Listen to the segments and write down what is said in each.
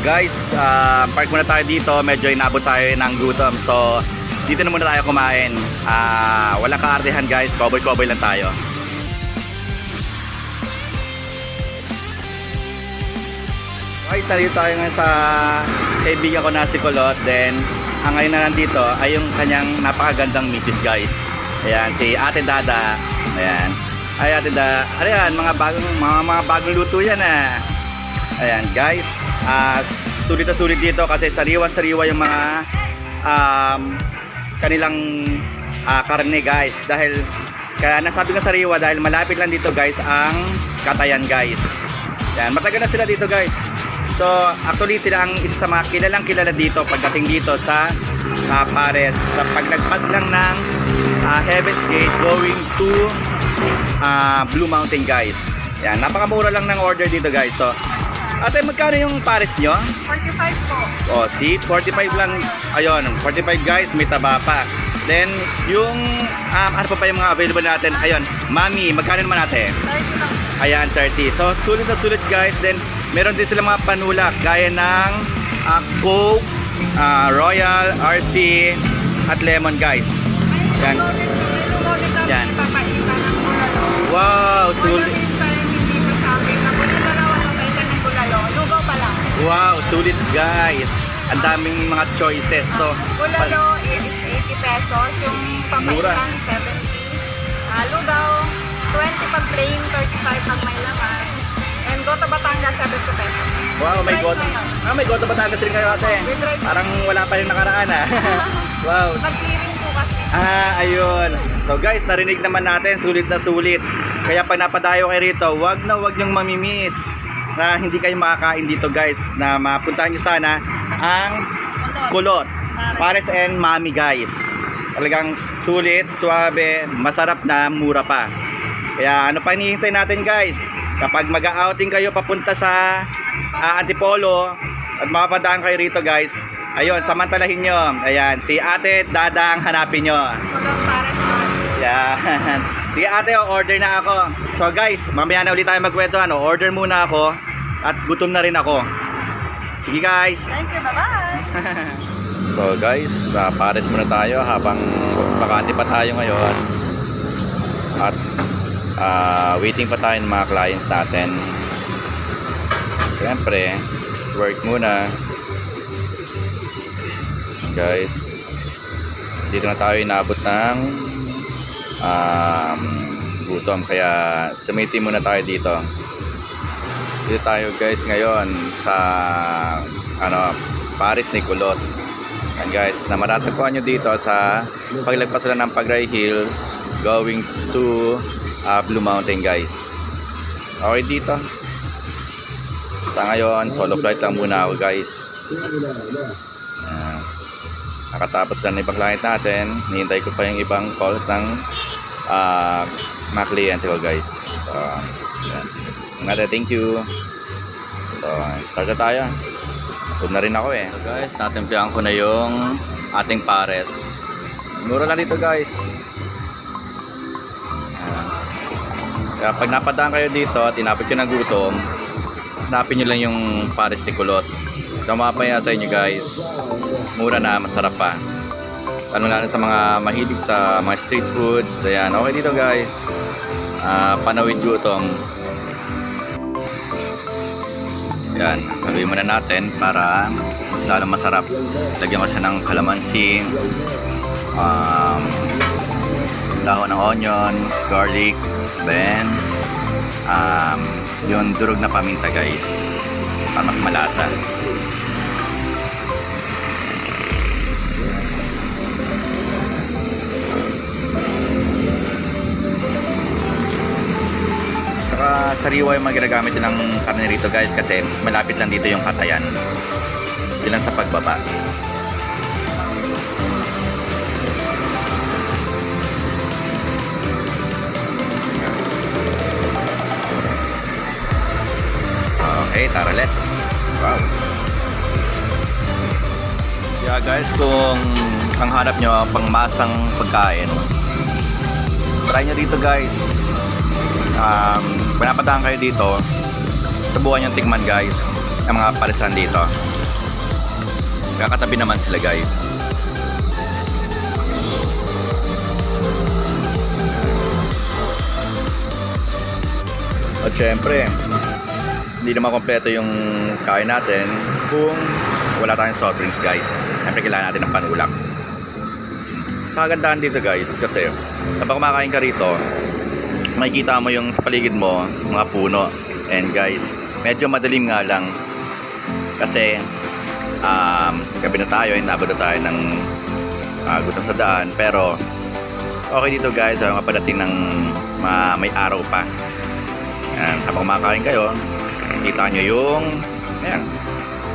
guys, ah, park muna tayo dito. Medyo inabot tayo ng gutom. So, dito na muna tayo kumain. Ah, walang kaartehan guys. Cowboy-cowboy lang tayo. Guys, nandito tayo ngayon sa kaibigan ko na si Kulot. Then, ang ngayon na nandito ay yung kanyang napakagandang misis guys. Ayan, si Ate Dada. Ayan. Ay, Ate Dada. Ano yan? Mga bagong, mga, mga bagong luto yan ah. Ayan, guys. Ah, sulit na sulit dito kasi sariwa-sariwa yung mga um, kanilang ah, karne guys. Dahil, kaya nasabi ko sariwa dahil malapit lang dito guys ang katayan guys. Yan, matagal na sila dito guys. So, actually sila ang isa sa mga kilalang kilala dito pagdating dito sa ah, Pares. Sa paglagpas lang ng ah, Heaven's Gate going to ah, Blue Mountain guys. Yan, napakamura lang ng order dito guys. So, ate, magkano yung Pares nyo? 45 po. O, see, 45 lang. Ayun, 45 guys, may taba pa. Then, yung, um, ano pa pa yung mga available natin? Ayun, Mami, magkano naman natin? 30 lang. Ayan, 30. So, sulit na sulit guys. Then, meron din sila mga panulak gaya ng uh, Coke, ah, Royal, RC, at Lemon guys. Yan. Wow, sulit guys. Ang daming mga choices. So, bulalo is 80 pesos, yung papaitan 70. Ah, lugaw, 20 pag plain, 35 pag may laman. And Goto Batangas, 70 pesos. wow, may goto. Ah, may goto Batangas rin kayo ate. Rice. Parang wala pa rin nakaraan ah. wow. Nag-clearing po kasi. Ah, ayun. So guys, narinig naman natin, sulit na sulit. Kaya pag napadayo kayo rito, wag na wag niyong mamimiss na hindi kayo makakain dito guys. Na mapuntahan niyo sana ang Kulot. Pares and Mami guys. Talagang sulit, suabe, masarap na, mura pa. Kaya ano pa hinihintay natin guys? Kapag mag-outing kayo papunta sa ah, Antipolo at mapapadaan kayo rito guys, ayun, samantalahin nyo. Ayan, si ate Dada ang hanapin nyo. Yan. Sige ate, order na ako. So guys, mamaya na ulit tayo magkwento. Ano, order muna ako at gutom na rin ako. Sige guys. Thank you, bye-bye. So guys, sa Pares muna tayo habang bakante pa tayo ngayon. At ah, waiting pa tayo ng mga clients natin. Siyempre, work muna. Guys, dito na tayo inabot ng um, gutom. Kaya sumiti muna tayo dito. Dito tayo guys ngayon sa ano, Paris ni Kulot. And guys, na matatagpuan nyo dito sa paglagpas lang ng Pagray Hills going to uh, Blue Mountain guys. Okay dito. Sa ngayon, solo flight lang muna ako guys. Ayan. nakatapos lang ng ibang client natin. Hinihintay ko pa yung ibang calls ng uh, mga kliyente ko guys. So, yan. Ngada, thank you. So, start na tayo. Food na rin ako eh. So guys, natimpihan ko na yung ating pares. Mura lang dito guys. Kaya pag napadaan kayo dito at inapit ko ng gutom, hanapin nyo lang yung pares ni Kulot. Ito mapaya sa inyo guys. Mura na, masarap pa. Ano lalo sa mga mahilig sa mga street foods. Ayan, okay dito guys. Ah, panawid gutom. Yan, haluin muna natin para mas lalong masarap. Lagyan ko siya ng kalamansi, um, dahon ng onion, garlic, then um, yung durog na paminta guys para mas malasa. Sariwa yung mga ginagamit ng karne rito guys kasi malapit lang dito yung katayan. Yun lang sa pagbaba. Okay, tara let's. Wow. Yeah guys, kung ang hanap nyo pangmasang pagkain, try nyo dito guys um, pinapadaan kayo dito subukan yung tingman guys ang mga parisan dito Kakatabi naman sila guys. At syempre, hindi naman kompleto yung kain natin kung wala tayong soft drinks guys. Syempre kailangan natin ng panulak. Sa kagandahan dito guys, kasi kapag kumakain ka rito, makikita mo yung paligid mo, mga puno. And guys, medyo madilim nga lang. Kasi um, gabi na tayo, inabot na tayo ng uh, gutom sa daan. Pero okay dito guys, ang padating ng ma- may araw pa. Yan, habang kumakain kayo, kita nyo yung ayan,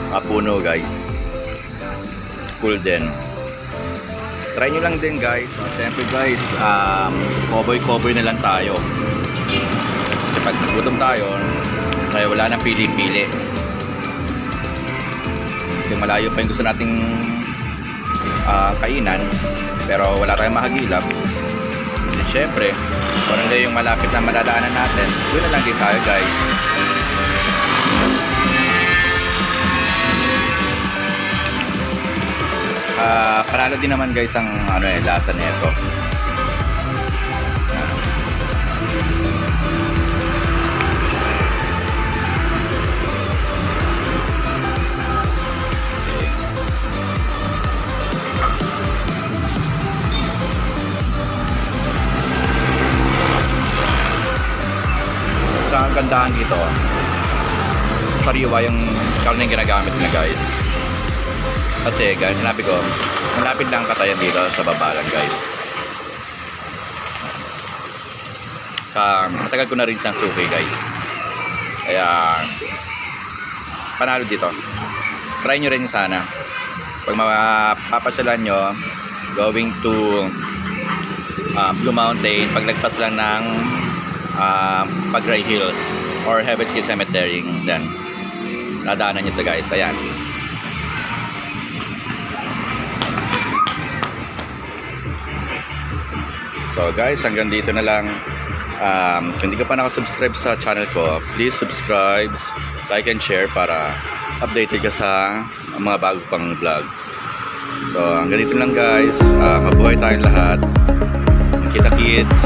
mga puno guys. Cool din. Try nyo lang din guys. So, Siyempre guys, um, koboy-koboy na lang tayo. Kasi pag nagutom tayo, kaya wala nang pili-pili. Yung malayo pa yung gusto nating ah, kainan, pero wala tayong mahagilap. Hindi syempre, kung ano yung malapit na madadaanan natin, doon na lang din tayo guys. Ah, panalo din naman guys ang ano eh, lasa nito. Sa kagandahan dito, sariwa yung karne yung ginagamit na guys. Kasi guys, sinabi ko, malapit lang katayan dito sa baba lang guys. Sa matagal ko na rin siyang suki guys. Kaya panalo dito. Try nyo rin sana. Pag mapapasyalan nyo, going to uh, Blue Mountain, paglagpas lang ng uh, Pagray Hills or Heaven's Gate Cemetery, then nadaanan nyo to guys. Ayan. So guys, hanggang dito na lang. Um, kung hindi ka pa nakasubscribe sa channel ko, please subscribe, like and share para updated ka sa mga bago pang vlogs. So hanggang dito lang guys. Uh, mabuhay tayong lahat. Kita kids.